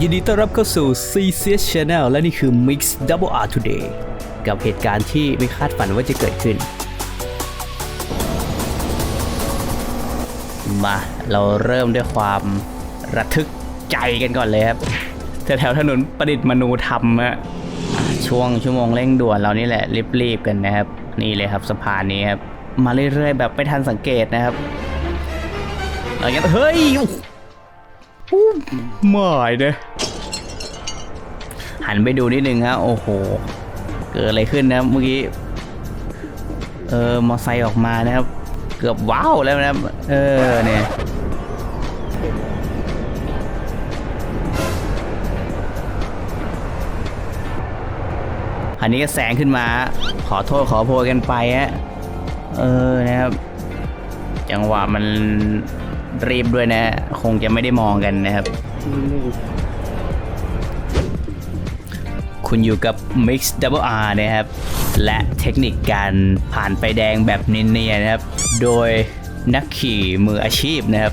ยินดีต้อนรับเข้าสู่ CCS Channel และนี่คือ Mix Double R Today กับเหตุการณ์ที่ไม่คาดฝันว่าจะเกิดขึ้น มาเราเริ่มด้วยความระทึกใจกันก่อนเลยครับแถวๆถนนประดิษฐ์มนูธรรมอะช่วงชั่วโมงเร่งด่วนเรานี่แหละรีบๆกันนะครับ นี่เลยครับสะพานนี้ครับมาเรื่อยๆแบบไม่ทันสังเกตนะครับเรายังเฮ้ยอู้ย ไม่เด้หันไปดูนิดนึงฮะโอ้โห เกิดอะไรขึ้นนะเมื่อกี้ เออมอไซค์ออกมานะครับ เกือบว้าวแล้วนะเออเนี่ยอันนี้ก็แสงขึ้นมา ขอโทษขอโพยกันไปฮะเออนะครับ จังหวะมัน รีบด้วยนะ คงจะไม่ได้มองกันนะครับ คุณอยู่กับ Mix Double R นะครับ และเทคนิคการผ่านไฟแดงแบบเนียนๆนะครับ โดยนักขี่มืออาชีพนะครับ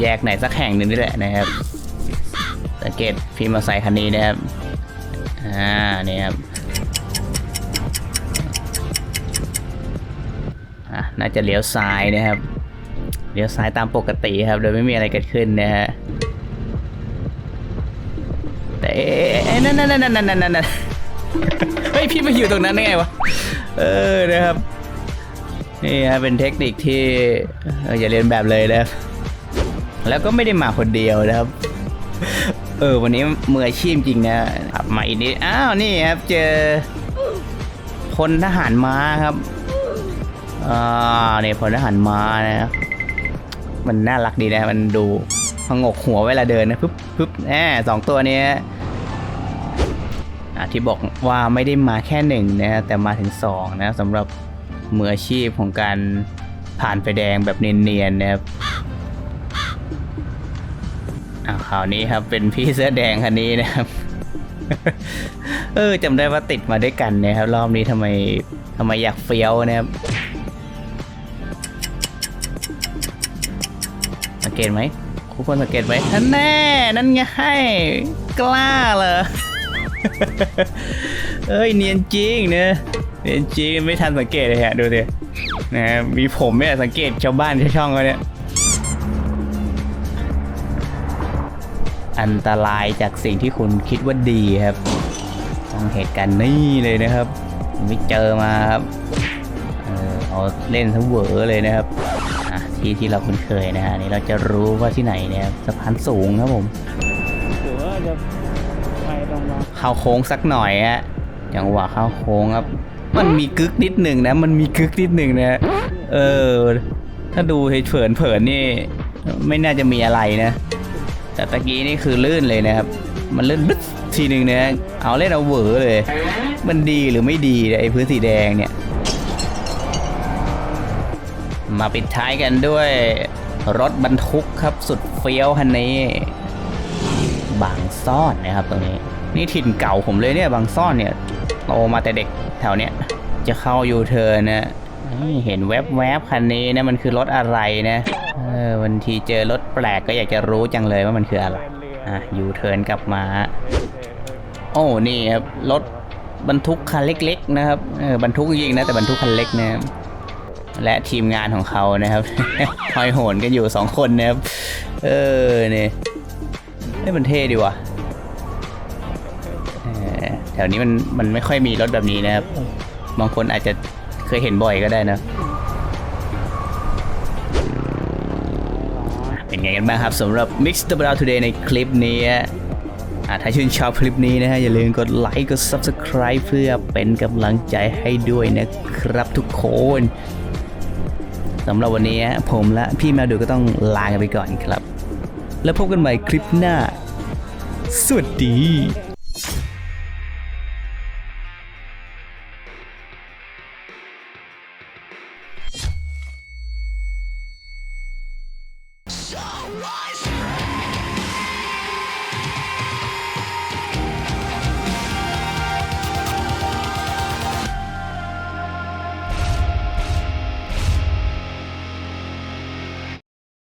แยกไหนสักแห่งหนึ่งนี่แหละนะครับ สังเกตพี่มอเตอร์ไซค์คันนี้นะครับ อ่านี่ครับอะน่าจะเลี้ยวซ้ายนะครับ เลี้ยวซ้ายตามปกติครับ โดยไม่มีอะไรเกิดขึ้นนะฮะแต่เอ๊ะนั่นนั่นนั่นนั่นนั่นนั่นเฮ้ยพี่มาอยู่ตรงนั้นได้ไงวะ เออนะครับ นี่ฮะเป็นเทคนิคที่อออย่าเรียนแบบเลยนะครับแล้วก็ไม่ได้มาคนเดียวนะครับ เออวันนี้มืออาชีพจริงนะขับมาอีกนิดอ้าวนี่ครับเจอพลทหารม้าครับอ่าเนี่ยพลทหารม้านะครับ มันน่ารักดีนะมันดูพงกหัวเวลาเดินนะปึ๊บปึ๊บแหมสองตัวนี้ที่บอกว่าไม่ได้มาแค่หนึ่งนะแต่มาถึงสองนะสำหรับมืออาชีพของการผ่านไฟแดงแบบเนียนๆนะครับอะข่าวนี้ครับเป็นพี่เสื้อแดงคันนี้นะครับ เออจำได้ว่าติดมาด้วยกันนะครับรอบนี้ทำไมทำไมอยากเฟี้ยวนะครับ เกตไหมทุกคนสังเกตไหมท่านแน่ นั่นไงให้กล้าเหรอเอ้ยเนียนจริงเนะเนียนจริงไม่ทันสังเกตเลยฮะดูดินะมีผมเนี่ยสังเกตชาวบ้านชาวช่องเขาเนี่ยอันตรายจากสิ่งที่คุณคิดว่าดีครับต้องเหตุการณ์นี้เลยนะครับ ไม่เจอมาครับ เออเอาเล่นทั้งเวอเลยนะครับ ที่ที่เราคุ้นเคยนะฮะอันนี่เราจะรู้ว่าที่ไหนเนี่ยสะพานสูงครับผมหรือว่าจะไปตรงมาเข้าโค้งสักหน่อยฮะจังหวะเข้าโค้งครับ มันมีกึกนิดหนึ่งนะ มันมีกึกนิดหนึ่งนะเออ ถ้าดูเผินเผินๆนี่ ไม่น่าจะมีอะไรนะ แต่ตะกี้นี่คือลื่นเลยนะครับ มันลื่นบึ๊ดทีหนึ่งนะเอาเล่นเอาเหวอเลย มันดีหรือไม่ดีเนี่ยไอ้พื้นสีแดงเนี่ย มาปิดท้ายกันด้วยรถบรรทุกครับสุดเฟี้ยวคันนี้ บางซ่อนนะครับตรงนี้ นี่ถิ่นเก่าผมเลยเนี่ยบางซ่อนเนี่ยโตมาแต่เด็กแถวเนี้ยจะเข้ายูเทิร์นนะเห็นแวบๆคันนี้นะมันคือรถอะไรนะเออวันทีเจอรถแปลกก็อยากจะรู้จังเลยว่ามันคืออะไรอะยูเทิร์นกลับมา โอ้นี่ครับรถบรรทุกคันเล็ก ๆ นะครับเออบรรทุกจริงนะแต่บรรทุกคันเล็กนะครับ และทีมงานของเขานะครับหอยโหนกันอยู่สองคนนะครับ เออเนี่ยให้มันเท่ดีว่ะแถวนี้มันมันไม่ค่อยมีรถแบบนี้นะครับ บางคนอาจจะเคยเห็นบ่อยก็ได้นะเป็นไงกันบ้างครับสำหรับ Mix the Brown Today ในคลิปนี้ถ้าชื่นชอบคลิปนี้นะฮะ อย่าลืมกดไลค์กด Subscribe เพื่อเป็นกำลังใจให้ด้วยนะครับทุกคน สำหรับวันนี้ผมและพี่แมวดูก็ต้องลากันไปก่อนครับ แล้วพบกันใหม่คลิปหน้า สวัสดี